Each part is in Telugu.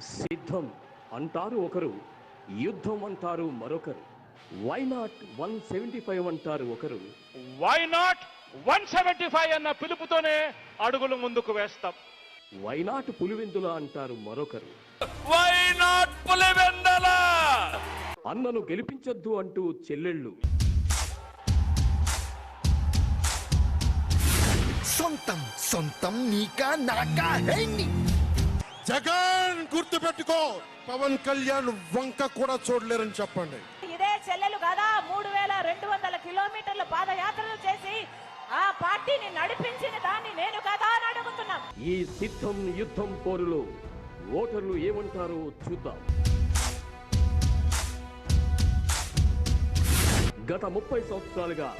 సిద్ధం అంటారు ఒకరు యుద్ధం అంటారు మరొకరు. Why not one seventy five అంటారు ఒకరు. Why not one seventy five అన్న పిలుపుతోనే అడుగులు ముందుకు వేస్తాం. వై నాట్ పులివెందుల అంటారు మరొకరు. Why not Pulivendula? అన్నను గెలిపించొద్దు అంటూ చెల్లెళ్ళు. సొంతం సొంతం నీకా నాకా జగన్! గుర్తు పెట్టుకో పవన్ కళ్యాణ్ వంక కూడా చూడలేరని చెప్పండి. ఇదే చెల్లెలు కదా మూడు వేల రెండు వందల కిలోమీటర్ల పాదయాత్రలు చేసి ఆ పార్టీని నడిపించిన దాన్ని నేను కదా అని అడుగుతున్నాం. ఈ సిద్ధం యుద్ధం పోరులో ఓటర్లు ఏమంటారో చూద్దాం. గత ముప్పై సంవత్సరాలుగా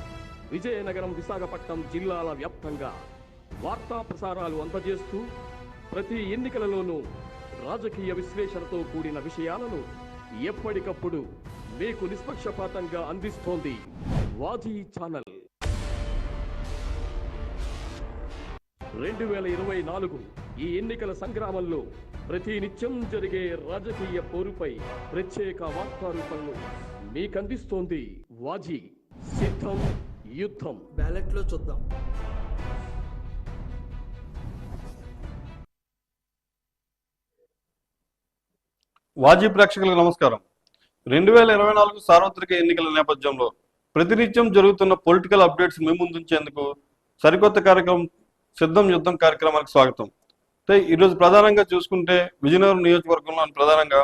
విజయనగరం విశాఖపట్నం జిల్లాల వ్యాప్తంగా వార్తా ప్రసారాలు అందజేస్తూ ప్రతి ఎన్నికలలోనూ రాజకీయ విశ్లేషణతో కూడిన విషయాలను ఎప్పటికప్పుడు మీకు నిష్పక్షపాతంగా అందిస్తోంది వాజీ ఛానల్. రెండు వేల ఇరవై నాలుగు ఈ ఎన్నికల సంగ్రామంలో ప్రతి నిత్యం జరిగే రాజకీయ పోరుపై ప్రత్యేక వార్తా మీకందిస్తోంది వాజీ. సిద్ధం యుద్ధం. బ్యాలెట్లో చూద్దాం. వాజీ ప్రేక్షకులకు నమస్కారం. రెండు వేల ఇరవై నాలుగు సార్వత్రిక ఎన్నికల నేపథ్యంలో ప్రతినిత్యం జరుగుతున్న పొలిటికల్ అప్డేట్స్ మీ ముందుంచేందుకు సరికొత్త కార్యక్రమం సిద్ధం యుద్ధం కార్యక్రమానికి స్వాగతం. అయితే ఈరోజు ప్రధానంగా చూసుకుంటే విజయనగరం నియోజకవర్గంలో ప్రధానంగా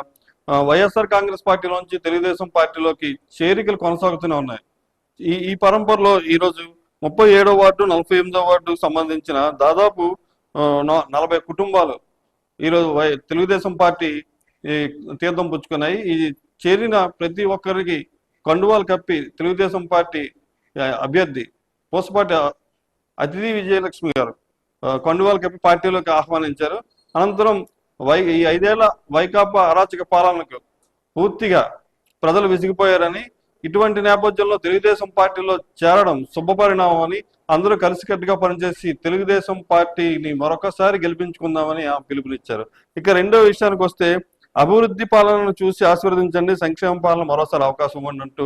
వైఎస్ఆర్ కాంగ్రెస్ పార్టీలోంచి తెలుగుదేశం పార్టీలోకి చేరికలు కొనసాగుతూనే ఉన్నాయి. ఈ ఈ పరంపరలో ఈరోజు ముప్పై ఏడో వార్డు నలభై ఎనిమిదో వార్డు సంబంధించిన దాదాపు నలభై కుటుంబాలు ఈరోజు వై తెలుగుదేశం పార్టీ తీర్థం పుచ్చుకున్నాయి. ఈ చేరిన ప్రతి ఒక్కరికి కండువాలు కప్పి తెలుగుదేశం పార్టీ అభ్యర్థి పూసపాటి అతిథి విజయలక్ష్మి గారు కండువాలు కప్పి పార్టీలోకి ఆహ్వానించారు. అనంతరం వై ఈ ఐదేళ్ళ వైకాపా అరాచక పాలనకు పూర్తిగా ప్రజలు విసిగిపోయారని ఇటువంటి నేపథ్యంలో తెలుగుదేశం పార్టీలో చేరడం శుభపరిణామం అని అందరూ కలిసికట్టుగా పనిచేసి తెలుగుదేశం పార్టీని మరొకసారి గెలిపించుకుందామని ఆ పిలుపునిచ్చారు. ఇక రెండో విషయానికి వస్తే అభివృద్ధి పాలనను చూసి ఆశీర్వదించండి. సంక్షేమ పాలన మరోసారి అవకాశం ఇవ్వండి అంటూ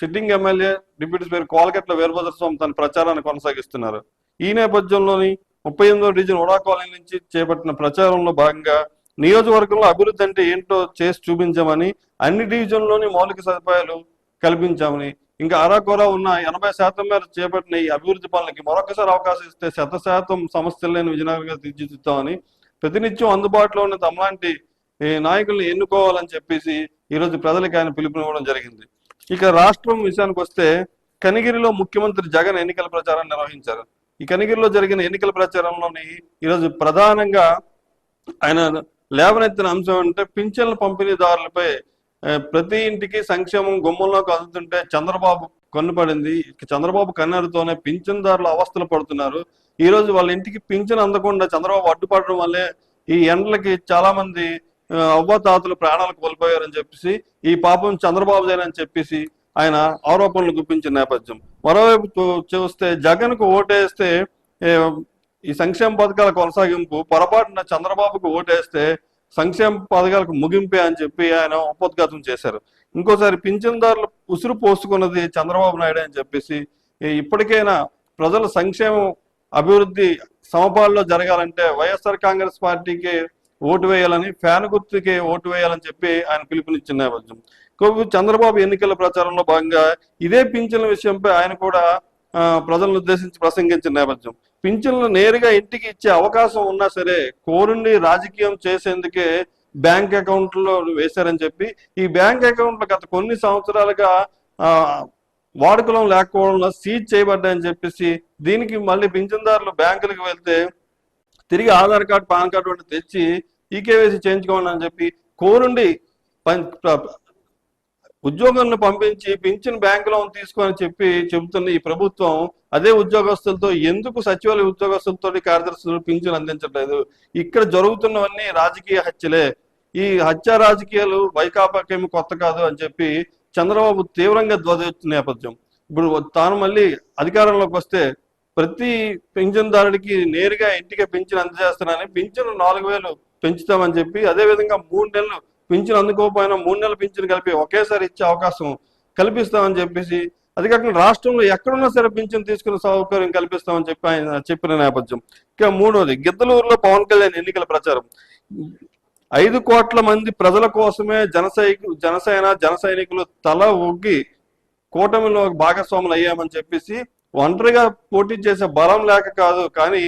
sitting MLA deputy speaker Kolagatla Veerabhadra Swamy తన ప్రచారాన్ని కొనసాగిస్తున్నారు. ఈ నేపథ్యంలోని ముప్పై ఎనిమిదో డివిజన్ ఉడా కాలనీ నుంచి చేపట్టిన ప్రచారంలో భాగంగా నియోజకవర్గంలో అభివృద్ధి అంటే ఏంటో చేసి చూపించామని అన్ని డివిజన్లోని మౌలిక సదుపాయాలు కల్పించామని ఇంకా అరాకొరా ఉన్న ఎనభై శాతం మేర చేపట్టిన ఈ అభివృద్ధి పనులకి మరొకసారి అవకాశం ఇస్తే శత శాతం సమస్యలు లేని విజయనగరంగా తీర్చిదిద్దామని ప్రతినిత్యం అందుబాటులో ఉన్న తమలాంటి ఈ నాయకుల్ని ఎన్నుకోవాలని చెప్పేసి ఈరోజు ప్రజలకు ఆయన పిలుపునివ్వడం జరిగింది. ఇక రాష్ట్రం విషయానికి వస్తే కనిగిరిలో ముఖ్యమంత్రి జగన్ ఎన్నికల ప్రచారం నిర్వహించారు. ఈ కనిగిరిలో జరిగిన ఎన్నికల ప్రచారంలోని ఈరోజు ప్రధానంగా ఆయన లేవనెత్తిన అంశం అంటే పింఛన్ల పంపిణీదారులపై ప్రతి ఇంటికి సంక్షేమం గుమ్మంలోకి అందుతుంటే చంద్రబాబు కన్నుపడింది. చంద్రబాబు కన్నెరతోనే పింఛన్దారులు అవస్థలు పడుతున్నారు. ఈ రోజు వాళ్ళ ఇంటికి పింఛన్ అందకుండా చంద్రబాబు అడ్డుపడడం వల్లే ఈ ఎండలకి చాలా మంది అవ్వతాతలు ప్రాణాలు కోల్పోయారని చెప్పేసి ఈ పాపం చంద్రబాబు అని చెప్పేసి ఆయన ఆరోపణలు గుప్పించిన నేపథ్యం. మరోవైపు చూస్తే జగన్కు ఓటేస్తే ఈ సంక్షేమ పథకాల కొనసాగింపు పొరపాటున చంద్రబాబుకు ఓటేస్తే సంక్షేమ పథకాలకు ముగింపే అని చెప్పి ఆయన ఉపోద్ఘాతం చేశారు. ఇంకోసారి పింఛన్దారులు ఉసురు పోసుకున్నది చంద్రబాబు నాయుడు అని చెప్పేసి ఇప్పటికైనా ప్రజల సంక్షేమం అభివృద్ధి సమపాల్లో జరగాలంటే వైఎస్ఆర్ కాంగ్రెస్ పార్టీకి ఓటు వేయాలని ఫ్యాన్ గుర్తుకి ఓటు వేయాలని చెప్పి ఆయన పిలుపునిచ్చిన నేపథ్యం. చంద్రబాబు ఎన్నికల ప్రచారంలో భాగంగా ఇదే పింఛన్ల విషయంపై ఆయన కూడా ప్రజలను ఉద్దేశించి ప్రసంగించిన నేపథ్యం. పింఛన్లు నేరుగా ఇంటికి ఇచ్చే అవకాశం ఉన్నా సరే కోరుండి రాజకీయం చేసేందుకే బ్యాంక్ అకౌంట్లో వేశారని చెప్పి ఈ బ్యాంక్ అకౌంట్లు గత కొన్ని సంవత్సరాలుగా వాడుకలం లేకపోవడం సీజ్ చేయబడ్డాయని చెప్పేసి దీనికి మళ్ళీ పింఛన్దారులు బ్యాంకులకు వెళ్తే తిరిగి ఆధార్ కార్డు పాన్ కార్డు వంటి తెచ్చి ఈకేవైసీ చేయించుకోండి అని చెప్పి కోరుండి ఉద్యోగులను పంపించి పింఛన్ బ్యాంక్ లోన్ తీసుకొని చెప్పి చెబుతున్న ఈ ప్రభుత్వం అదే ఉద్యోగస్తులతో ఎందుకు సచివాలయ ఉద్యోగస్తులతో కార్యదర్శులు పింఛన్ అందించట్లేదు? ఇక్కడ జరుగుతున్నవన్నీ రాజకీయ హత్యలే. ఈ హత్య రాజకీయాలు వైకాపాకేమి కొత్త కాదు అని చెప్పి చంద్రబాబు తీవ్రంగా ధ్వజెత్తున్న నేపథ్యం. ఇప్పుడు తాను మళ్ళీ అధికారంలోకి వస్తే ప్రతి పింఛన్దారుడికి నేరుగా ఇంటికి పింఛన్ అందజేస్తున్నానని పింఛన్ నాలుగు వేలు పెంచుతామని చెప్పి అదే విధంగా మూడు నెలలు పింఛన్ అందుకోకపోయినా మూడు నెలల పింఛన్ కలిపి ఒకేసారి ఇచ్చే అవకాశం కల్పిస్తామని చెప్పేసి అది కాకుండా రాష్ట్రంలో ఎక్కడున్నా సరే పింఛన్ తీసుకునే సౌకర్యం కల్పిస్తామని చెప్పి ఆయన చెప్పిన నేపథ్యం. ఇక మూడోది గిద్దలూరులో పవన్ కళ్యాణ్ ఎన్నికల ప్రచారం. ఐదు కోట్ల మంది ప్రజల కోసమే జనసైకు జనసేన జన సైనికులు తల ఒగ్గి కూటమిలో భాగస్వాములు అయ్యామని చెప్పేసి ఒంటరిగా పోటీ చేసే బలం లేక కాదు కానీ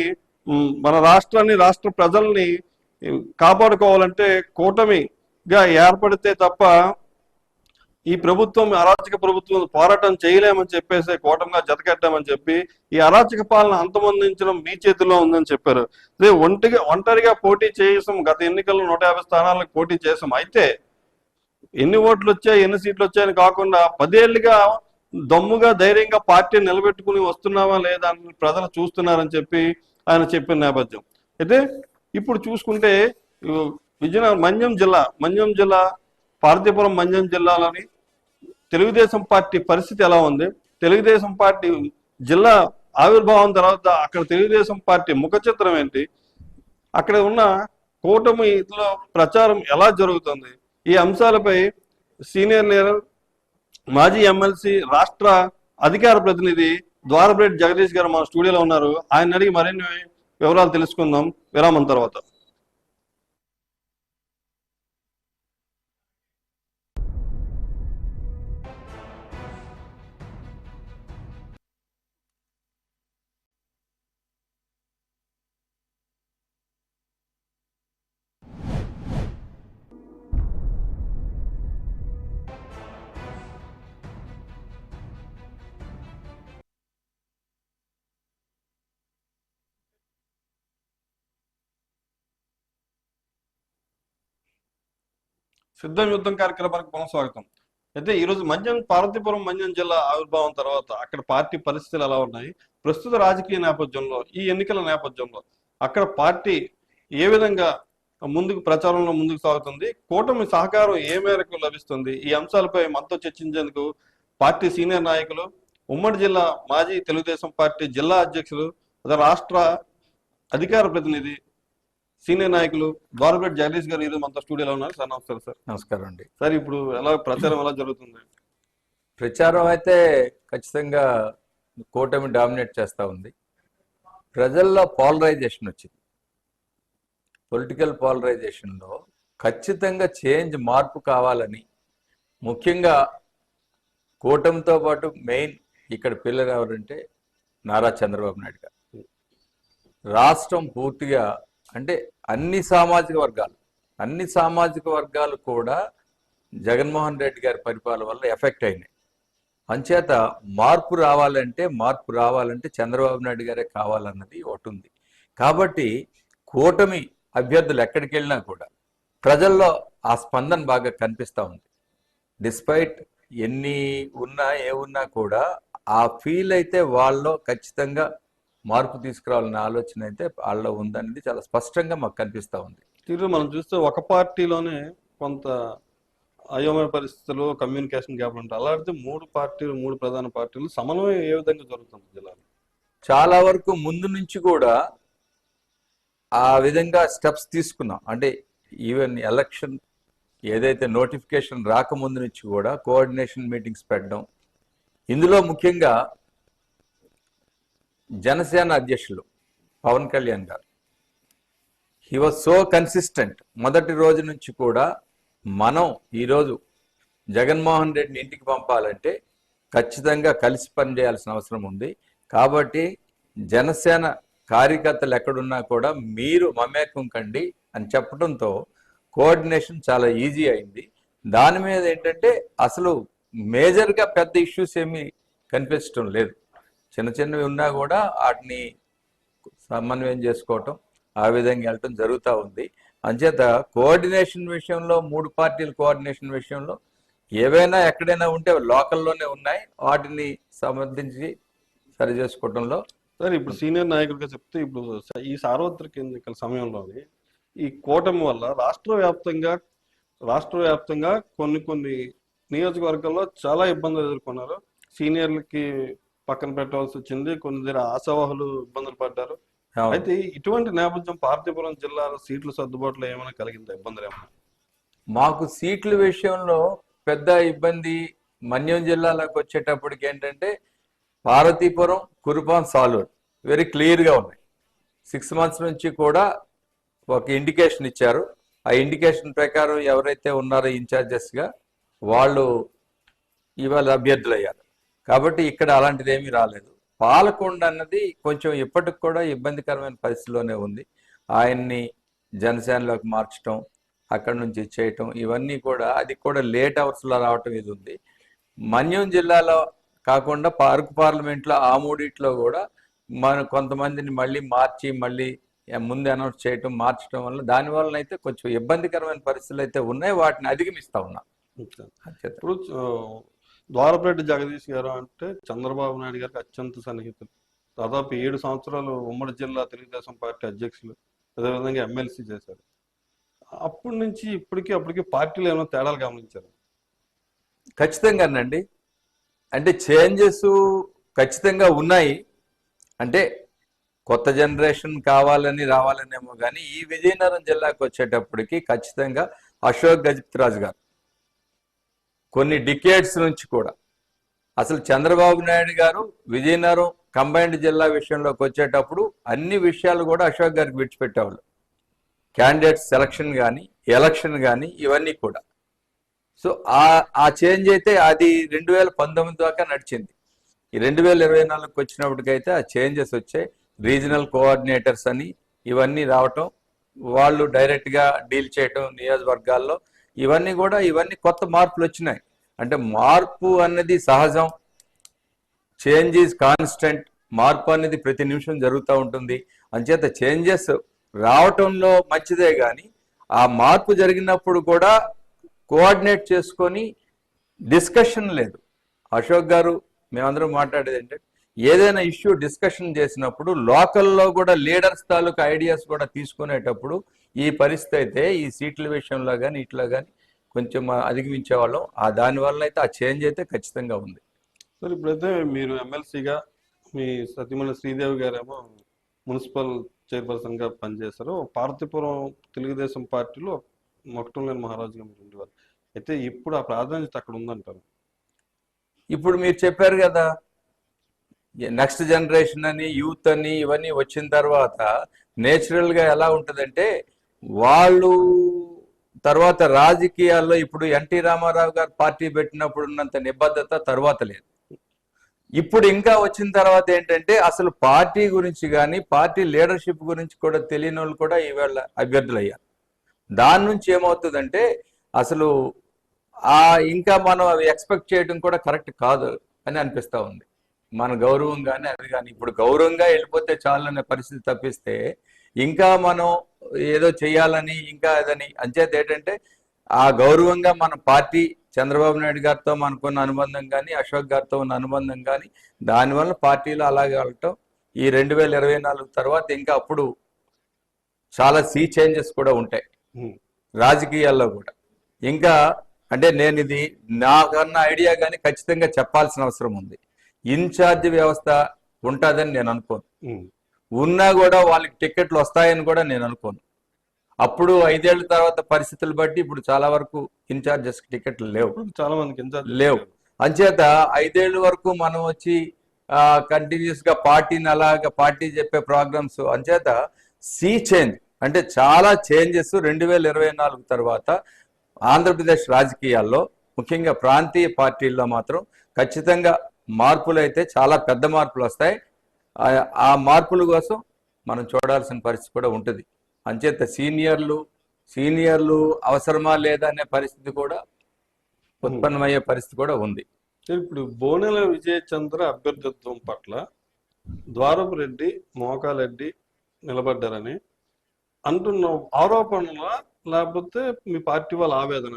మన రాష్ట్రాన్ని రాష్ట్ర ప్రజల్ని కాపాడుకోవాలంటే కూటమి గా ఏర్పడితే తప్ప ఈ ప్రభుత్వం అరాచక ప్రభుత్వం పోరాటం చేయలేమని చెప్పేసి కూటమిగా జతకట్టామని చెప్పి ఈ అరాచక పాలన అంతమొందించడం మీ చేతిలో ఉందని చెప్పారు. అదే ఒంటిగా ఒంటరిగా పోటీ చేసాం గత ఎన్నికల్లో నూట యాభై స్థానాలకు పోటీ చేసాం అయితే ఎన్ని ఓట్లు వచ్చాయి ఎన్ని సీట్లు వచ్చాయని కాకుండా పదేళ్ళుగా దమ్ముగా ధైర్యంగా పార్టీ నిలబెట్టుకుని వస్తున్నావా లేదా అని ప్రజలు చూస్తున్నారని చెప్పి ఆయన చెప్పిన నేపథ్యం. అయితే ఇప్పుడు చూసుకుంటే విజయనగరం మంజం జిల్లా మంజం జిల్లా పార్తీపురం మంజం జిల్లాలోని తెలుగుదేశం పార్టీ పరిస్థితి ఎలా ఉంది? తెలుగుదేశం పార్టీ జిల్లా ఆవిర్భావం తర్వాత అక్కడ తెలుగుదేశం పార్టీ ముఖ చిత్రం ఏంటి? అక్కడ ఉన్న కూటమిలో ప్రచారం ఎలా జరుగుతుంది? ఈ అంశాలపై సీనియర్ లీడర్ మాజీ ఎమ్మెల్సీ రాష్ట్ర అధికార ప్రతినిధి ద్వారపేట జగదీష్ గారు మన స్టూడియోలో ఉన్నారు. ఆయన అడిగి మరిన్ని వివరాలు తెలుసుకుందాం. విరామం తర్వాత. సిద్ధం యుద్ధం కార్యక్రమానికి పునః స్వాగతం. అయితే ఈరోజు రోజు పార్వతీపురం మన్యం జిల్లా ఆవిర్భావం తర్వాత అక్కడ పార్టీ పరిస్థితులు ఎలా ఉన్నాయి? ప్రస్తుత రాజకీయ నేపథ్యంలో ఈ ఎన్నికల నేపథ్యంలో అక్కడ పార్టీ ఏ విధంగా ముందుకు ప్రచారంలో ముందుకు సాగుతుంది? కూటమి సహకారం ఏ మేరకు లభిస్తుంది? ఈ అంశాలపై మనతో చర్చించేందుకు పార్టీ సీనియర్ నాయకులు ఉమ్మడి జిల్లా మాజీ తెలుగుదేశం పార్టీ జిల్లా అధ్యక్షులు రాష్ట్ర అధికార ప్రతినిధి సీనియర్ నాయకులు ద్వారపేట జగదీష్ గారు ఈరోజు మనతో స్టూడియోలో ఉన్నారు. సార్ నమస్కారం సార్. నమస్కారం అండి. సార్ ఇప్పుడు ఎలా ప్రచారం ఎలా జరుగుతుంది? ప్రచారం అయితే ఖచ్చితంగా కూటమి డామినేట్ చేస్తూ ఉంది. ప్రజల్లో పాలరైజేషన్ వచ్చింది. పొలిటికల్ పాలరైజేషన్లో ఖచ్చితంగా చేంజ్ మార్పు కావాలని ముఖ్యంగా కూటమితో పాటు మెయిన్ ఇక్కడ పిల్లలు ఎవరంటే నారా చంద్రబాబు నాయుడు గారు. రాష్ట్రం పూర్తిగా అంటే అన్ని సామాజిక వర్గాలు అన్ని సామాజిక వర్గాలు కూడా జగన్మోహన్ రెడ్డి గారి పరిపాలన వల్ల ఎఫెక్ట్ అయినాయి. అంచేత మార్పు రావాలంటే మార్పు రావాలంటే చంద్రబాబు నాయుడు గారే కావాలన్నది ఒకటి ఉంది. కాబట్టి కూటమి అభ్యర్థులు ఎక్కడికి వెళ్ళినా కూడా ప్రజల్లో ఆ స్పందన బాగా కనిపిస్తూ ఉంది. డిస్పైట్ ఎన్ని ఉన్నా ఏ ఉన్నా కూడా ఆ ఫీల్ అయితే వాళ్ళలో ఖచ్చితంగా మార్పు తీసుకురావాలనే ఆలోచన అయితే వాళ్ళలో ఉందనేది చాలా స్పష్టంగా మాకు కనిపిస్తూ ఉంది. ఈరోజు మనం చూస్తే ఒక పార్టీలోనే కొంత అయోమయ పరిస్థితులు కమ్యూనికేషన్ గ్యాప్ ఉంటాయి. అలాంటి మూడు పార్టీలు మూడు ప్రధాన పార్టీలు సమన్వయం ఏ విధంగా జరుగుతుంది జిల్లాలో? చాలా వరకు ముందు నుంచి కూడా ఆ విధంగా స్టెప్స్ తీసుకున్నాం. అంటే ఈవెన్ ఎలక్షన్ ఏదైతే నోటిఫికేషన్ రాకముందు నుంచి కూడా కోఆర్డినేషన్ మీటింగ్స్ పెట్టడం ఇందులో ముఖ్యంగా జనసేన అధ్యక్షులు పవన్ కళ్యాణ్ గారు. హీ వాజ్ సో కన్సిస్టెంట్ మొదటి రోజు నుంచి కూడా మనం ఈరోజు జగన్మోహన్ రెడ్డిని ఇంటికి పంపాలంటే ఖచ్చితంగా కలిసి పనిచేయాల్సిన అవసరం ఉంది. కాబట్టి జనసేన కార్యకర్తలు ఎక్కడున్నా కూడా మీరు మమేకం కండి అని చెప్పడంతో కోఆర్డినేషన్ చాలా ఈజీ అయింది. దాని మీద ఏంటంటే అసలు మేజర్గా పెద్ద ఇష్యూస్ ఏమీ కనిపించడం లేదు. చిన్న చిన్నవి ఉన్నా కూడా వాటిని సమన్వయం చేసుకోవటం ఆ విధంగా వెళ్ళటం జరుగుతూ ఉంది. అంచేత కోఆర్డినేషన్ విషయంలో మూడు పార్టీల కోఆర్డినేషన్ విషయంలో ఏవైనా ఎక్కడైనా ఉంటే లోకల్లోనే ఉన్నాయి. వాటిని సమర్థించి సరి చేసుకోవడంలో సార్ ఇప్పుడు సీనియర్ నాయకులుగా చెప్తే ఇప్పుడు ఈ సార్వత్రిక ఎన్నికల సమయంలోని ఈ కూటమి వల్ల రాష్ట్ర వ్యాప్తంగా రాష్ట్ర వ్యాప్తంగా కొన్ని కొన్ని నియోజకవర్గాల్లో చాలా ఇబ్బందులు ఎదుర్కొన్నారు. సీనియర్లకి పక్కన పెట్టవలసి వచ్చింది. కొన్ని దగ్గర ఆశావాహులు ఇబ్బందులు పడ్డారు. అయితే ఇటువంటి నేపథ్యం పార్తీపురం జిల్లాలో సీట్ల సర్దుబాటులో ఏమైనా కలిగిందా? ఇబ్బందులు ఏమైనా? మాకు సీట్ల విషయంలో పెద్ద ఇబ్బంది మన్యం జిల్లాలోకి వచ్చేటప్పటికి ఏంటంటే పార్వతీపురం కురుపాం సాలూరు వెరీ క్లియర్గా ఉన్నాయి. సిక్స్ మంత్స్ నుంచి కూడా ఒక ఇండికేషన్ ఇచ్చారు. ఆ ఇండికేషన్ ప్రకారం ఎవరైతే ఉన్నారో ఇన్ఛార్జెస్గా వాళ్ళు ఇవాళ అభ్యర్థులు అయ్యారు కాబట్టి ఇక్కడ అలాంటిది ఏమీ రాలేదు. పాలకొండ అన్నది కొంచెం ఇప్పటికి కూడా ఇబ్బందికరమైన పరిస్థితిలోనే ఉంది. ఆయన్ని జనసేనలోకి మార్చడం అక్కడ నుంచి చేయటం ఇవన్నీ కూడా అది కూడా లేట్ అవర్స్లో రావటం ఇది ఉంది. మన్యం జిల్లాలో కాకుండా పార్క్ పార్లమెంట్లో ఆ మూడిట్లో కూడా మన కొంతమందిని మళ్ళీ మార్చి మళ్ళీ ముందు అనౌన్స్ చేయటం మార్చడం వల్ల దాని వలన అయితే కొంచెం ఇబ్బందికరమైన పరిస్థితులు అయితే ఉన్నాయి. వాటిని అధిగమిస్తా ఉన్నాం. ఇప్పుడు ద్వారపరెడ్డి జగదీష్ గారు అంటే చంద్రబాబు నాయుడు గారికి అత్యంత సన్నిహితులు. దాదాపు ఏడు సంవత్సరాలు ఉమ్మడి జిల్లా తెలుగుదేశం పార్టీ అధ్యక్షులు అదేవిధంగా ఎమ్మెల్సీ చేశారు. అప్పటి నుంచి ఇప్పటికీ అప్పటికి పార్టీలు ఏమైనా తేడాలు గమనించారు? ఖచ్చితంగానండి అంటే చేంజెస్ ఖచ్చితంగా ఉన్నాయి. అంటే కొత్త జనరేషన్ కావాలని రావాలనేమో కానీ ఈ విజయనగరం జిల్లాకు వచ్చేటప్పటికి ఖచ్చితంగా అశోక్ గజపతిరాజు గారు కొన్ని డికేట్స్ నుంచి కూడా. అసలు చంద్రబాబు నాయుడు గారు విజయనగరం కంబైన్డ్ జిల్లా విషయంలోకి వచ్చేటప్పుడు అన్ని విషయాలు కూడా అశోక్ గారికి విడిచిపెట్టేవాళ్ళు. క్యాండిడేట్ సెలక్షన్ కానీ ఎలక్షన్ కానీ ఇవన్నీ కూడా. సో ఆ ఆ చేంజ్ అయితే అది రెండు వేల పంతొమ్మిది దాకా నడిచింది. ఈ రెండు వేల ఇరవై నాలుగుకి వచ్చినప్పటికైతే ఆ చేంజెస్ వచ్చాయి. రీజనల్ కోఆర్డినేటర్స్ అని ఇవన్నీ రావటం వాళ్ళు డైరెక్ట్గా డీల్ చేయటం నియోజకవర్గాల్లో ఇవన్నీ కూడా ఇవన్నీ కొత్త మార్పులు వచ్చినాయి. అంటే మార్పు అన్నది సహజం. చేంజ్ ఈజ్ కాన్స్టెంట్ మార్పు అనేది ప్రతి నిమిషం జరుగుతూ ఉంటుంది. అంచేత చేంజెస్ రావటంలో మంచిదే కానీ ఆ మార్పు జరిగినప్పుడు కూడా కోఆర్డినేట్ చేసుకొని డిస్కషన్ లేదు. అశోక్ గారు మేమందరం మాట్లాడేది ఏంటంటే ఏదైనా ఇష్యూ డిస్కషన్ చేసినప్పుడు లోకల్లో కూడా లీడర్స్ తాలూకు ఐడియాస్ కూడా తీసుకునేటప్పుడు ఈ పరిస్థితి అయితే ఈ సీట్ల విషయంలో కానీ ఇట్లా కానీ కొంచెం అధిగమించే వాళ్ళం. ఆ దానివల్ల అయితే ఆ చేంజ్ అయితే ఖచ్చితంగా ఉంది. సరే ఇప్పుడైతే మీరు ఎమ్మెల్సీగా మీ సతీమణి శ్రీదేవి గారేమో మున్సిపల్ చైర్పర్సన్గా పనిచేశారు. పార్వతీపురం తెలుగుదేశం పార్టీలో మొక్కటంలేని మహారాజుగా మీరు ఉండేవారు. అయితే ఇప్పుడు ఆ ప్రాధాన్యత అక్కడ ఉందంటారు? ఇప్పుడు మీరు చెప్పారు కదా నెక్స్ట్ జనరేషన్ అని యూత్ అని ఇవన్నీ వచ్చిన తర్వాత నేచురల్గా ఎలా ఉంటదంటే వాళ్ళు తర్వాత రాజకీయాల్లో ఇప్పుడు ఎన్టీ రామారావు గారు పార్టీ పెట్టినప్పుడు ఉన్నంత నిబద్ధత తర్వాత లేదు. ఇప్పుడు ఇంకా వచ్చిన తర్వాత ఏంటంటే అసలు పార్టీ గురించి కానీ పార్టీ లీడర్షిప్ గురించి కూడా తెలియని వాళ్ళు కూడా ఈవేళ అభ్యర్థులు అయ్యారు దాని నుంచి ఏమవుతుందంటే అసలు ఆ ఇంకా మనం అవి ఎక్స్పెక్ట్ చేయడం కూడా కరెక్ట్ కాదు అని అనిపిస్తూ ఉంది. మన గౌరవం కానీ అది కానీ ఇప్పుడు గౌరవంగా వెళ్ళిపోతే చాలు అనే పరిస్థితి తప్పిస్తే ఇంకా మనం ఏదో చేయాలని ఇంకా అదని అంచేత ఏంటంటే ఆ గౌరవంగా మన పార్టీ చంద్రబాబు నాయుడు గారితో మనకున్న అనుబంధం కానీ అశోక్ గారితో ఉన్న అనుబంధం కానీ దానివల్ల పార్టీలో అలాగే వెళ్ళటం ఈ రెండు వేల ఇరవై నాలుగు తర్వాత ఇంకా అప్పుడు చాలా సీ చేంజెస్ కూడా ఉంటాయి. రాజకీయాల్లో కూడా ఇంకా అంటే నేను ఇది నాకన్న ఐడియా కానీ ఖచ్చితంగా చెప్పాల్సిన అవసరం ఉంది ఇన్ఛార్జ్ వ్యవస్థ ఉంటుందని నేను అనుకోను. ఉన్నా కూడా వాళ్ళకి టికెట్లు వస్తాయని కూడా నేను అనుకోను. అప్పుడు ఐదేళ్ళ తర్వాత పరిస్థితులు బట్టి ఇప్పుడు చాలా వరకు ఇన్ఛార్జెస్ టికెట్లు లేవు. చాలా మందికి లేవు. అంచేత ఐదేళ్ళ వరకు మనం వచ్చి కంటిన్యూస్గా పార్టీని అలాగా పార్టీ చెప్పే ప్రోగ్రామ్స్ అంచేత సీ చేంజ్ అంటే చాలా చేంజెస్ రెండు వేల ఇరవై నాలుగు తర్వాత ఆంధ్రప్రదేశ్ రాజకీయాల్లో ముఖ్యంగా ప్రాంతీయ పార్టీల్లో మాత్రం ఖచ్చితంగా మార్పులు అయితే చాలా పెద్ద మార్పులు వస్తాయి ఆ మార్పుల కోసం మనం చూడాల్సిన పరిస్థితి కూడా ఉంటుంది. అంచేత సీనియర్లు సీనియర్లు అవసరమా లేదా అనే పరిస్థితి కూడా ఉత్పన్నమయ్యే పరిస్థితి కూడా ఉంది. ఇప్పుడు బోనెల విజయ చంద్ర అభ్యర్థిత్వం పట్ల ద్వారపు రెడ్డి మోకాలరెడ్డి నిలబడ్డారని అంటున్న ఆరోపణల లేకపోతే మీ పార్టీ వాళ్ళ ఆవేదన?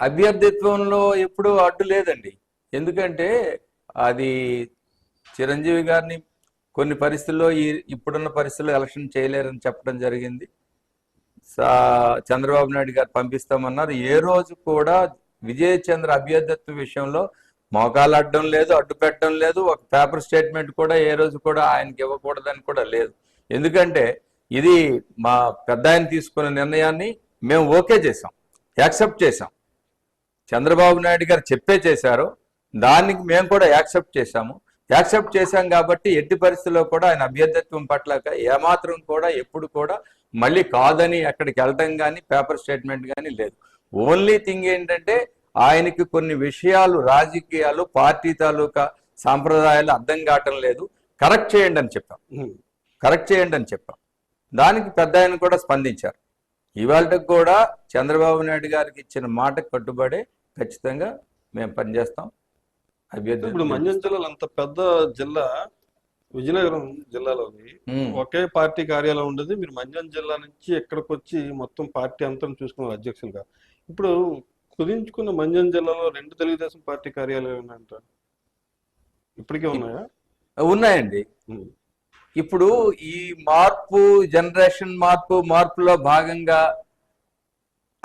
అభ్యర్థిత్వంలో ఎప్పుడూ అడ్డు లేదండి. ఎందుకంటే అది చిరంజీవి గారిని కొన్ని పరిస్థితుల్లో ఈ ఇప్పుడున్న పరిస్థితుల్లో ఎలక్షన్ చేయలేరని చెప్పడం జరిగింది. చంద్రబాబు నాయుడు గారు పంపిస్తామన్నారు. ఏ రోజు కూడా విజయ చంద్ర అభ్యర్థిత్వ విషయంలో మోకాలు అడ్డం లేదు అడ్డు పెట్టడం లేదు. ఒక పేపర్ స్టేట్మెంట్ కూడా ఏ రోజు కూడా ఆయనకి ఇవ్వకూడదని కూడా లేదు. ఎందుకంటే ఇది మా పెద్ద ఆయన తీసుకున్న నిర్ణయాన్ని మేము ఓకే చేసాం యాక్సెప్ట్ చేసాం చంద్రబాబు నాయుడు గారు చెప్పే చేశారు. దానికి మేము కూడా యాక్సెప్ట్ చేశాము. యాక్సెప్ట్ చేశాం కాబట్టి ఎట్టి పరిస్థితుల్లో కూడా ఆయన అభ్యర్థిత్వం పట్ల ఏమాత్రం కూడా ఎప్పుడు కూడా మళ్ళీ కాదని అక్కడికి వెళ్ళటం కానీ పేపర్ స్టేట్మెంట్ కానీ లేదు. ఓన్లీ థింగ్ ఏంటంటే ఆయనకి కొన్ని విషయాలు రాజకీయాలు పార్టీ తాలూకా సాంప్రదాయాలు అర్థం కావటం లేదు. కరెక్ట్ చేయండి అని చెప్పాం. కరెక్ట్ చేయండి అని చెప్పాం. దానికి పెద్ద ఆయన కూడా స్పందించారు. ఇవాళకి కూడా చంద్రబాబు నాయుడు గారికి ఇచ్చిన మాటకు కట్టుబడే ఖచ్చితంగా మేము పనిచేస్తాం. అభ్యర్థి ఇప్పుడు మంజం జిల్లాలో అంత పెద్ద జిల్లా విజయనగరం జిల్లాలోని. ఒకే పార్టీ కార్యాలయం ఉండేది. మీరు మంజం జిల్లా నుంచి ఎక్కడికి వచ్చి మొత్తం పార్టీ అంతా చూసుకున్నారు అధ్యక్షులుగా. ఇప్పుడు కుదించుకున్న మంజం జిల్లాలో రెండు తెలుగుదేశం పార్టీ కార్యాలయాలు ఉన్నాయంట. ఇప్పటికే ఉన్నాయా? ఉన్నాయండి. ఇప్పుడు ఈ మార్పు జనరేషన్ మార్పు మార్పులో భాగంగా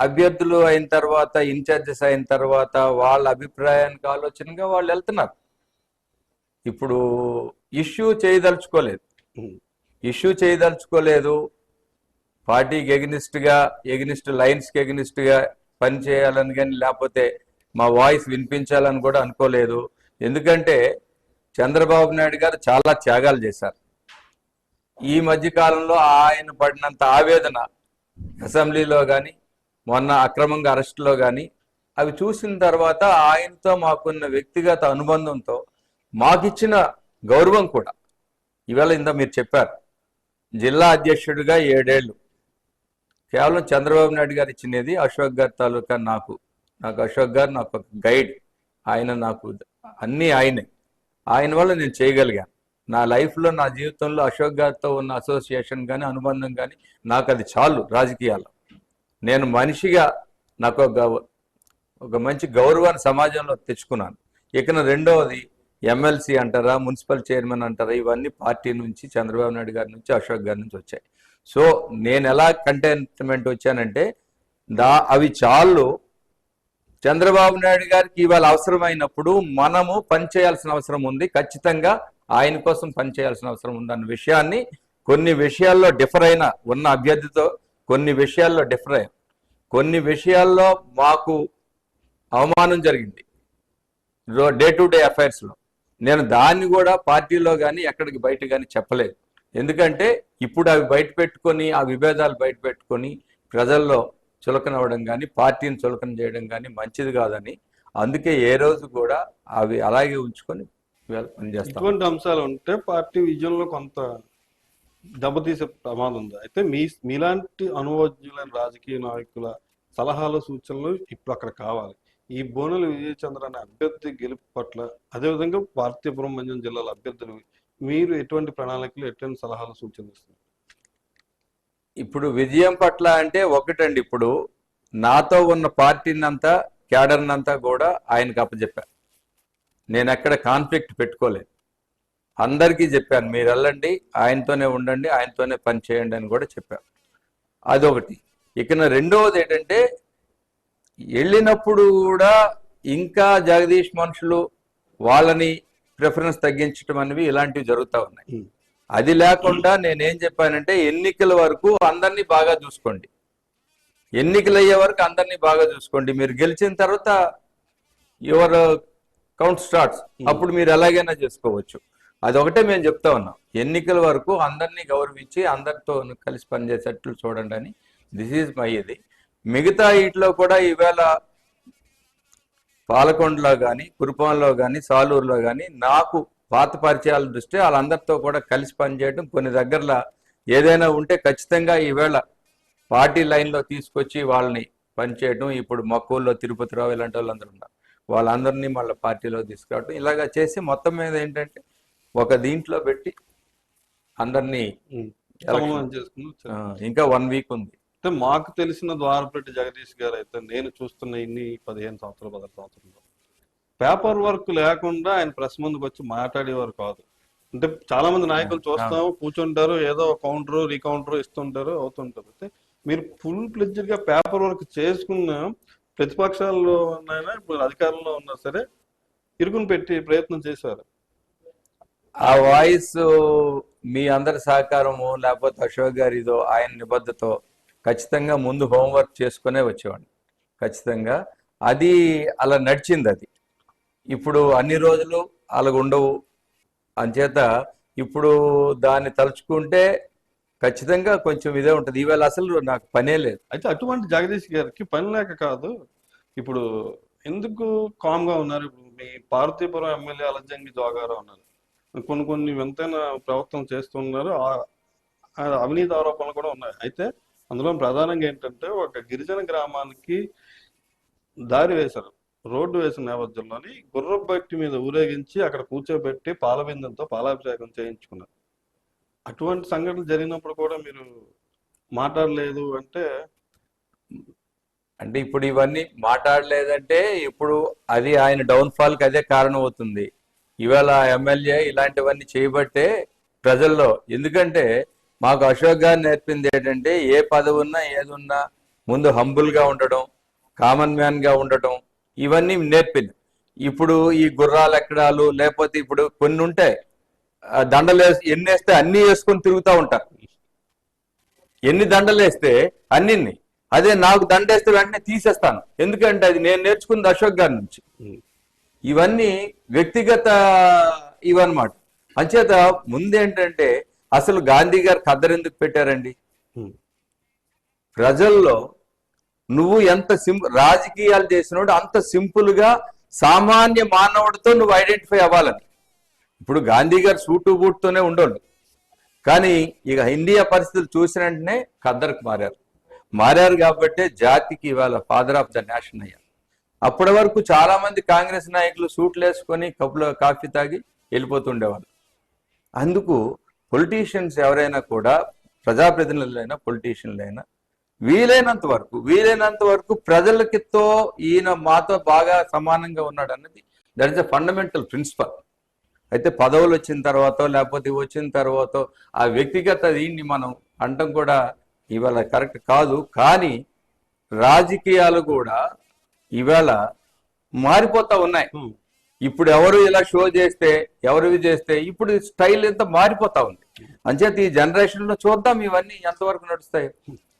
అభ్యర్థులు అయిన తర్వాత ఇన్ఛార్జెస్ అయిన తర్వాత వాళ్ళ అభిప్రాయానికి ఆలోచనగా వాళ్ళు వెళ్తున్నారు. ఇప్పుడు ఇష్యూ చేయదలుచుకోలేదు. ఇష్యూ చేయదలుచుకోలేదు. పార్టీకి ఎగ్నిస్ట్గా ఎగ్నిస్ట్ లైన్స్కి ఎగ్నిస్ట్గా పని చేయాలని కానీ లేకపోతే మా వాయిస్ వినిపించాలని కూడా అనుకోలేదు. ఎందుకంటే చంద్రబాబు నాయుడు గారు చాలా త్యాగాలు చేశారు. ఈ మధ్య కాలంలో ఆయన పడినంత ఆవేదన అసెంబ్లీలో కానీ మొన్న అక్రమంగా అరెస్టులో కానీ అవి చూసిన తర్వాత ఆయనతో మాకున్న వ్యక్తిగత అనుబంధంతో మాకిచ్చిన గౌరవం కూడా. ఇవాళ ఇంత మీరు చెప్పారు. జిల్లా అధ్యక్షుడిగా ఏడేళ్ళు. కేవలం చంద్రబాబు నాయుడు గారు ఇచ్చినది అశోక్ గారి తాలూకా నాకు. నాకు అశోక్ గారు నాకు ఒక గైడ్. ఆయన నాకు అన్నీ ఆయనే. ఆయన వల్ల నేను చేయగలిగాను. నా లైఫ్లో నా జీవితంలో అశోక్ గారితో ఉన్న అసోసియేషన్ కానీ అనుబంధం కానీ నాకు అది చాలు రాజకీయాల్లో. నేను మనిషిగా నాకు ఒక గౌ- ఒక మంచి గౌరవాన్ని సమాజంలో తెచ్చుకున్నాను. ఇక రెండవది ఎమ్మెల్సీ అంటారా మున్సిపల్ చైర్మన్ అంటారా ఇవన్నీ పార్టీ నుంచి చంద్రబాబు నాయుడు గారి నుంచి అశోక్ గారి నుంచి వచ్చాయి. సో నేను ఎలా కంటెంట్మెంట్ వచ్చానంటే దా అవి చాలు. చంద్రబాబు నాయుడు గారికి ఇవాళ అవసరమైనప్పుడు మనము పనిచేయాల్సిన అవసరం ఉంది. ఖచ్చితంగా ఆయన కోసం పనిచేయాల్సిన అవసరం ఉందన్న విషయాన్ని కొన్ని విషయాల్లో డిఫర్ అయిన ఉన్న అభ్యర్థితో కొన్ని విషయాల్లో డిఫర్ అయిన కొన్ని విషయాల్లో మాకు అవమానం జరిగింది. డే టు డే అఫైర్స్లో నేను దాన్ని కూడా పార్టీలో కానీ ఎక్కడికి బయట కానీ చెప్పలేదు. ఎందుకంటే ఇప్పుడు అవి బయట పెట్టుకొని ఆ విభేదాలు బయట పెట్టుకొని ప్రజల్లో చులకనవ్వడం కానీ పార్టీని చులకన చేయడం కానీ మంచిది కాదని అందుకే ఏ రోజు కూడా అవి అలాగే ఉంచుకొని పనిచేస్తాం. ఇటువంటి అంశాలు ఉంటే పార్టీ విజయంలో కొంత దెబ్బతీసే ప్రమాదం ఉంది. అయితే మీ మీలాంటి అనుభవజ్ఞులైన రాజకీయ నాయకుల సలహాలు సూచనలు ఇప్పుడు అక్కడ కావాలి. ఈ బోనుల విజయచంద్ర అనే అభ్యర్థి గెలుపు పట్ల అదేవిధంగా భారతీయపురం మంజం జిల్లాల అభ్యర్థులు మీరు ఎటువంటి ప్రణాళికలు ఎటువంటి సలహాలు సూచనలు ఇప్పుడు విజయం పట్ల అంటే ఒకటండి ఇప్పుడు. నాతో ఉన్న పార్టీని అంతా కూడా ఆయనకు అప్పచెప్పా నేను ఎక్కడ కాన్ఫ్లిక్ట్ పెట్టుకోలేదు. అందరికీ చెప్పాను మీరు వెళ్ళండి ఆయనతోనే ఉండండి ఆయనతోనే పని చేయండి అని కూడా చెప్పాను అదొకటి. ఇక రెండవది ఏంటంటే వెళ్ళినప్పుడు కూడా ఇంకా జగదీష్ మనుషులు వాళ్ళని ప్రిఫరెన్స్ తగ్గించడం అనేవి ఇలాంటివి జరుగుతూ ఉన్నాయి. అది లేకుండా నేనేం చెప్పానంటే ఎన్నికల వరకు అందరినీ బాగా చూసుకోండి. ఎన్నికలు అయ్యే వరకు అందరినీ బాగా చూసుకోండి. మీరు గెలిచిన తర్వాత యువర్ కౌంట్ స్టార్ట్స్. అప్పుడు మీరు ఎలాగైనా చేసుకోవచ్చు. అదొకటే మేము చెప్తా ఉన్నాం. ఎన్నికల వరకు అందరినీ గౌరవించి అందరితో కలిసి పనిచేసేట్లు చూడండి అని దిస్ ఈజ్ మై ఇది. మిగతా వీటిలో కూడా ఈవేళ పాలకొండలో కానీ కురుపాంలో కానీ సాలూరులో కానీ నాకు పాత పరిచయాల దృష్ట్యా వాళ్ళందరితో కూడా కలిసి పనిచేయడం కొన్ని దగ్గరలో ఏదైనా ఉంటే ఖచ్చితంగా ఈవేళ పార్టీ లైన్లో తీసుకొచ్చి వాళ్ళని పనిచేయడం ఇప్పుడు మక్కువల్లో తిరుపతిరావు ఇలాంటి వాళ్ళందరూ ఉన్నారు. వాళ్ళందరినీ మళ్ళీ పార్టీలో తీసుకురావడం ఇలాగా చేసి మొత్తం మీద ఏంటంటే ఒక దీంట్లో పెట్టి అందరినీ ఇంకా వన్ వీక్ ఉంది. అంటే మాకు తెలిసిన ద్వారపేట జగదీష్ గారు అయితే నేను చూస్తున్న ఇన్ని పదిహేను సంవత్సరాలు పదహారు సంవత్సరాలు పేపర్ వర్క్ లేకుండా ఆయన ప్రెస్ ముందుకు వచ్చి మాట్లాడేవారు కాదు. అంటే చాలా మంది నాయకులు చూస్తాం కూర్చుంటారు ఏదో కౌంటర్ రీకౌంటర్ ఇస్తుంటారు అవుతుంటారు. అయితే మీరు ఫుల్ ఫ్లెడ్జ్డ్గా పేపర్ వర్క్ చేసుకున్న ప్రతిపక్షాల్లో ఉన్నాయన్నా ఇప్పుడు అధికారంలో ఉన్నా సరే ఇరుకుని పెట్టి ప్రయత్నం చేశారు. ఆ వాయిస్ మీ అందరి సహకారము లేకపోతే అశోక్ గారిదో ఆయన నిబద్ధతో ఖచ్చితంగా ముందు హోంవర్క్ చేసుకునే వచ్చేవాడిని. ఖచ్చితంగా అది అలా నడిచింది అది. ఇప్పుడు అన్ని రోజులు అలాగ ఉండవు. అంచేత ఇప్పుడు దాన్ని తలుచుకుంటే ఖచ్చితంగా కొంచెం ఇదే ఉంటుంది. ఈవేళ అసలు నాకు పనే లేదు. అయితే అటువంటి జగదీష్ గారికి పని లేక కాదు. ఇప్పుడు ఎందుకు కామ్గా ఉన్నారు? ఇప్పుడు మీ పార్వతీపురం ఎమ్మెల్యే అలజంగి జోగారావు ఉన్నారు. కొన్ని కొన్ని వింతైన ప్రవర్తన చేస్తున్నారు అవినీతి ఆరోపణలు కూడా ఉన్నాయి. అయితే అందులో ప్రధానంగా ఏంటంటే ఒక గిరిజన గ్రామానికి దారి వేశారు. రోడ్డు వేసిన నేపథ్యంలోని గుర్రపు బట్టి మీద ఊరేగించి అక్కడ కూర్చోబెట్టి పాలబిందంతో పాలాభిషేకం చేయించుకున్నారు. అటువంటి సంఘటనలు జరిగినప్పుడు కూడా మీరు మాట్లాడలేదు అంటే అంటే ఇప్పుడు ఇవన్నీ మాట్లాడలేదంటే ఇప్పుడు అది ఆయన డౌన్ఫాల్కి అదే కారణం అవుతుంది. ఇవాళ ఎమ్మెల్యే ఇలాంటివన్నీ చేయబట్టే ప్రజల్లో ఎందుకంటే మాకు అశోక్ గారు నేర్పింది ఏంటంటే ఏ పదవి ఉన్నా ఏదున్నా ముందు హంబుల్గా ఉండడం కామన్ మ్యాన్గా ఉండటం ఇవన్నీ నేర్పింది. ఇప్పుడు ఈ గుర్రాలు ఎక్కడాలు లేకపోతే ఇప్పుడు కొన్ని ఉంటాయి. దండలు ఎన్ని వేస్తే అన్ని వేసుకొని తిరుగుతూ ఉంటారు. ఎన్ని దండలు వేస్తే అన్నిన్ని. అదే నాకు దండేస్తే వెంటనే తీసేస్తాను. ఎందుకంటే అది నేను నేర్చుకుంది అశోక్ గారి నుంచి. ఇవన్నీ వ్యక్తిగత ఇవన్నమాట. అంచేత ముందేంటంటే అసలు గాంధీ గారు ఖద్దరు ఎందుకు పెట్టారండి. ప్రజల్లో నువ్వు ఎంత సిం రాజకీయాలు చేసినోడు అంత సింపుల్గా సామాన్య మానవుడితో నువ్వు ఐడెంటిఫై అవ్వాలని. ఇప్పుడు గాంధీ గారు సూటు బూట్తోనే ఉండోళ్ళు. కానీ ఇక ఇండియా పరిస్థితులు చూసిన వెంటనే ఖద్దరుకు మారారు. మారారు కాబట్టే జాతికి ఇవాళ ఫాదర్ ఆఫ్ ద నేషన్ అయ్యారు. అప్పటి వరకు చాలా మంది కాంగ్రెస్ నాయకులు సూట్లు వేసుకొని కప్పులో కాఫీ తాగి వెళ్ళిపోతుండేవాళ్ళు. అందుకు పొలిటీషియన్స్ ఎవరైనా కూడా ప్రజాప్రతినిధులైనా పొలిటీషియన్లైనా వీలైనంత వరకు వీలైనంత వరకు ప్రజలకితో ఈయన మాతో బాగా సమానంగా ఉన్నాడు అన్నది that is a fundamental principle అయితే పదవులు వచ్చిన తర్వాత లేకపోతే వచ్చిన తర్వాత ఆ వ్యక్తిగత దీన్ని మనం అంటం కూడా ఇవాళ కరెక్ట్ కాదు. కానీ రాజకీయాలు కూడా ఇవాళ మారిపోతా ఉన్నాయి. Hmm. ఇప్పుడు ఎవరు ఇలా షో చేస్తే ఎవరు ఇవి చేస్తే ఇప్పుడు స్టైల్ ఎంత మారిపోతా ఉంది. అంచేత ఈ జనరేషన్లో చూద్దాం ఇవన్నీ ఎంతవరకు నడుస్తాయి.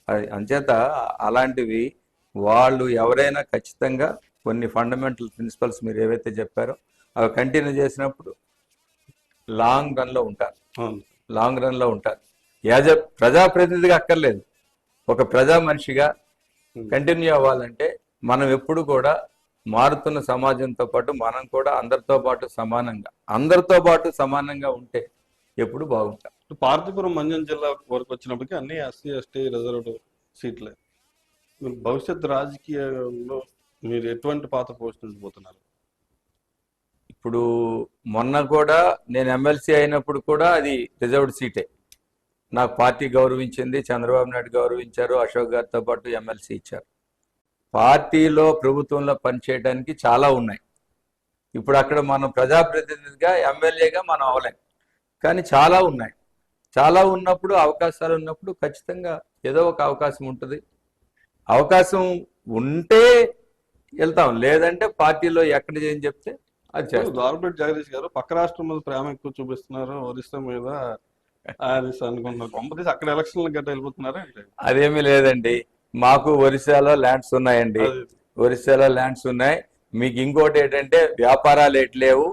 అది అంచేత అలాంటివి వాళ్ళు ఎవరైనా ఖచ్చితంగా కొన్ని ఫండమెంటల్ ప్రిన్సిపల్స్ మీరు ఏవైతే చెప్పారో అవి కంటిన్యూ చేసినప్పుడు లాంగ్ రన్లో ఉంటారు. లాంగ్ రన్లో ఉంటారు. యాజ్ ఎ ప్రజాప్రతినిధిగా అక్కర్లేదు. ఒక ప్రజా మనిషిగా కంటిన్యూ అవ్వాలంటే మనం ఎప్పుడు కూడా మారుతున్న సమాజంతో పాటు మనం కూడా అందరితో పాటు సమానంగా అందరితో పాటు సమానంగా ఉంటే ఎప్పుడు బాగుంటాం. ఇప్పుడు పార్తీపురం మంజం జిల్లా వరకు వచ్చినప్పటికీ అన్ని ఎస్సీ ఎస్టీ రిజర్వ్డ్ సీట్లే. మీరు భవిష్యత్ రాజకీయాల్లో మీరు ఎటువంటి పాత్ర పోషించబోతున్నారు? ఇప్పుడు మొన్న కూడా నేను ఎమ్మెల్సీ అయినప్పుడు కూడా అది రిజర్వ్డ్ సీటే. నాకు పార్టీ గౌరవించింది చంద్రబాబు నాయుడు గౌరవించారు అశోక్ గారితో పాటు ఎమ్మెల్సీ ఇచ్చారు. పార్టీలో ప్రభుత్వంలో పనిచేయడానికి చాలా ఉన్నాయి. ఇప్పుడు అక్కడ మనం ప్రజాప్రతినిధిగా ఎమ్మెల్యేగా మనం అవలేం కానీ చాలా ఉన్నాయి. చాలా ఉన్నప్పుడు అవకాశాలు ఉన్నప్పుడు ఖచ్చితంగా ఏదో ఒక అవకాశం ఉంటుంది. అవకాశం ఉంటే వెళ్తాం. లేదంటే పార్టీలో ఎక్కడ చేయని చెప్తే అది చేస్తాం. ద్వారపేట జగదీష్ గారు పక్క రాష్ట్రం మీద ప్రేమ ఎక్కువ చూపిస్తున్నారు. ఒరిస్సా మీద అనుకున్నారు అక్కడ ఎలక్షన్లు గట్ట వెళ్ళిపోతున్నారా అదేమీ లేదండి. మాకు ఒరిస్సాలో ల్యాండ్స్ ఉన్నాయండి. ఒరిస్సాలో ల్యాండ్స్ ఉన్నాయి. మీకు ఇంకోటి ఏంటంటే వ్యాపారాలు ఎట్లేవు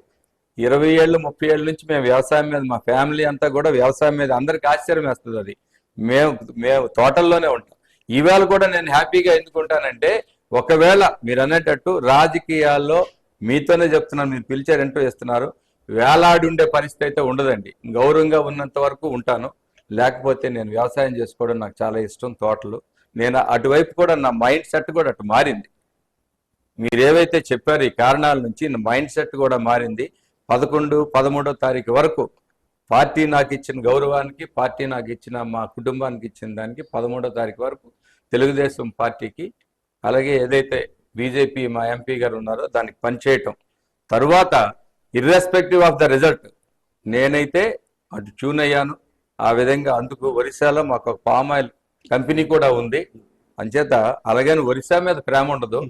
ఇరవై ఏళ్ళు ముప్పై ఏళ్ళ నుంచి మేము వ్యవసాయం మీద మా ఫ్యామిలీ అంతా కూడా వ్యవసాయం మీద అందరికి ఆశ్చర్యం వేస్తుంది అది. మేము మేము తోటల్లోనే ఉంటాం. ఈవేళ కూడా నేను హ్యాపీగా ఎందుకుంటానంటే ఒకవేళ మీరు అనేటట్టు రాజకీయాల్లో మీతోనే చెప్తున్నాను మీరు పిలిచారు ఇస్తున్నారు. వేలాడి ఉండే పరిస్థితి అయితే ఉండదండి. గౌరవంగా ఉన్నంత వరకు ఉంటాను. లేకపోతే నేను వ్యవసాయం చేసుకోవడం నాకు చాలా ఇష్టం తోటలు. నేను అటువైపు కూడా నా మైండ్ సెట్ కూడా అటు మారింది. మీరు ఏవైతే ఈ కారణాల నుంచి నా మైండ్ సెట్ కూడా మారింది. పదకొండు పదమూడో తారీఖు వరకు పార్టీ నాకు ఇచ్చిన గౌరవానికి పార్టీ నాకు ఇచ్చిన మా కుటుంబానికి ఇచ్చిన దానికి పదమూడో తారీఖు వరకు తెలుగుదేశం పార్టీకి అలాగే ఏదైతే బీజేపీ మా ఎంపీ గారు ఉన్నారో దానికి పనిచేయటం. తరువాత ఇర్రెస్పెక్టివ్ ఆఫ్ ద రిజల్ట్ నేనైతే అటు ట్యూన్ అయ్యాను. ఆ విధంగా అందుకు ఒరిస్సాలో మాకు ఒక పామ్ ఆయిల్ కంపెనీ కూడా ఉంది. అంచేత అలాగని ఒరిస్సా మీద ప్రేమ ఉండదు.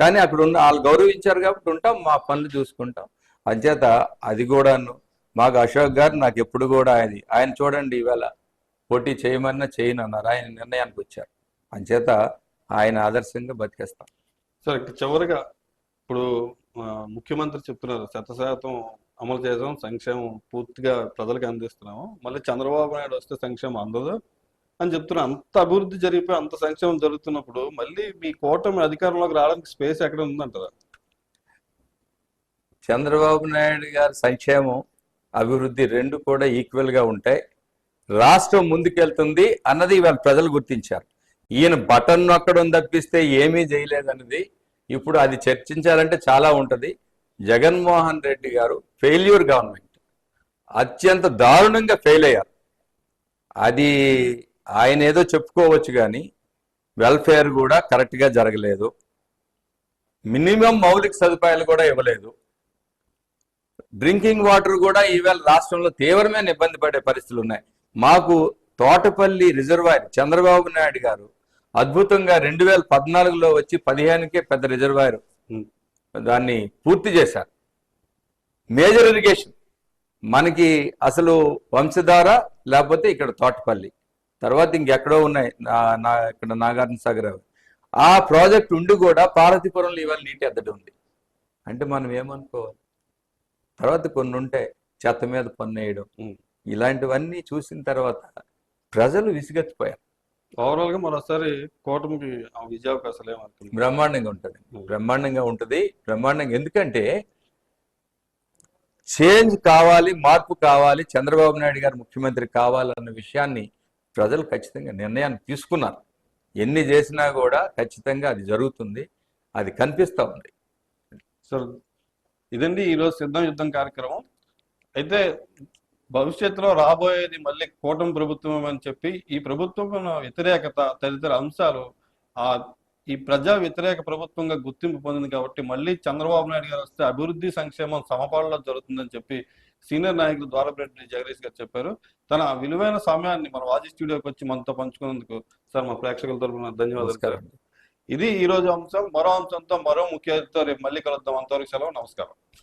కానీ అక్కడ ఉన్న వాళ్ళు గౌరవించారు కాబట్టి ఉంటాం మా పనులు చూసుకుంటాం. అంచేత అది కూడాను. మాకు అశోక్ గారు నాకు ఎప్పుడు కూడా ఆయన ఆయన చూడండి ఈవేళ పోటీ చేయమన్నా చేయను అన్నారు ఆయన నిర్ణయానికి వచ్చారు. అంచేత ఆయన ఆదర్శంగా బతికేస్తాం. సార్ చివరిగా ఇప్పుడు ముఖ్యమంత్రి చెప్తున్నారు. శత శాతం అమలు చేసాం సంక్షేమం పూర్తిగా ప్రజలకు అందిస్తున్నాము. మళ్ళీ చంద్రబాబు నాయుడు వస్తే సంక్షేమం అందదు అని చెప్తున్నా అంత అభివృద్ధి జరిగిపోయి అంత సంక్షేమం జరుగుతున్నప్పుడు మళ్ళీ మీ కూటమి అధికారంలోకి రావడానికి స్పేస్ ఎక్కడ ఉందంటారా? చంద్రబాబు నాయుడు గారి సంక్షేమం అభివృద్ధి రెండు కూడా ఈక్వల్గా ఉంటాయి రాష్ట్రం ముందుకెళ్తుంది అన్నది ఇవాళ ప్రజలు గుర్తించారు. ఈయన బటన్ నొక్కడం తప్పిస్తే ఏమీ చేయలేదన్నది ఇప్పుడు అది చర్చించాలంటే చాలా ఉంటుంది. జగన్మోహన్ రెడ్డి గారు ఫెయిల్యూర్ గవర్నమెంట్ అత్యంత దారుణంగా ఫెయిల్ అయ్యారు. అది ఆయన ఏదో చెప్పుకోవచ్చు కానీ వెల్ఫేర్ కూడా కరెక్ట్గా జరగలేదు. మినిమం మౌలిక సదుపాయాలు కూడా ఇవ్వలేదు. డ్రింకింగ్ వాటర్ కూడా ఈవేళ రాష్ట్రంలో తీవ్రమైన ఇబ్బంది పడే పరిస్థితులు ఉన్నాయి. మాకు తోటపల్లి రిజర్వాయర్ చంద్రబాబు నాయుడు గారు అద్భుతంగా రెండు వేల పద్నాలుగులో వచ్చి పదిహేనుకే పెద్ద రిజర్వాయర్. దాన్ని పూర్తి చేశారు. Major irrigation. మనకి అసలు వంశధార లేకపోతే ఇక్కడ తోటపల్లి. తర్వాత ఇంకెక్కడో ఉన్నాయి. నా- ఇక్కడ నాగార్జున సాగర్. ఆ ప్రాజెక్ట్ ఉండి కూడా పార్వతీపురంలో ఇవాళ నీటి ఎద్దడి ఉంది. అంటే మనం ఏమనుకోవాలి? తర్వాత కొన్ని ఉంటాయి చెత్త మీద పన్ను వేయడం ఉం. ఇలాంటివన్నీ చూసిన తర్వాత ప్రజలు విసిగెత్తిపోయారు. ఓవరాల్గా మరోసారి కూటమికి ఆ విజయావకాశాలు ఏమనుకుంటున్నారు బ్రహ్మాండంగా ఉంటుంది. బ్రహ్మాండంగా ఉంటుంది. బ్రహ్మాండంగా ఎందుకంటే చేంజ్ కావాలి మార్పు కావాలి చంద్రబాబు నాయుడు గారు ముఖ్యమంత్రి కావాలన్న విషయాన్ని ప్రజలు ఖచ్చితంగా నిర్ణయాన్ని తీసుకున్నారు. ఎన్ని చేసినా కూడా ఖచ్చితంగా అది జరుగుతుంది. అది కనిపిస్తా ఉంది. సార్ ఇదండి ఈరోజు సిద్ధం యుద్ధం కార్యక్రమం. అయితే భవిష్యత్తులో రాబోయేది మళ్ళీ కూటమి ప్రభుత్వం అని చెప్పి ఈ ప్రభుత్వం వ్యతిరేకత తదితర అంశాలు ఆ ఈ ప్రజా వ్యతిరేక ప్రభుత్వంగా గుర్తింపు పొందింది కాబట్టి మళ్ళీ చంద్రబాబు నాయుడు గారు వస్తే అభివృద్ధి సంక్షేమం సమపాలలో జరుగుతుందని చెప్పి సీనియర్ నాయకులు ద్వారపరెడ్డి జగదీష్ గారు చెప్పారు. తన విలువైన సమయాన్ని మన వాజీ స్టూడియోకి వచ్చి మనతో పంచుకున్నందుకు సార్ మా ప్రేక్షకుల తరఫున ధన్యవాదాలు ఇది ఈ రోజు అంశం. మరో అంశంతో మరో ముఖ్యతో రేపు మళ్ళీ కలుద్దాం. అంతవరకు సెలవు. నమస్కారం.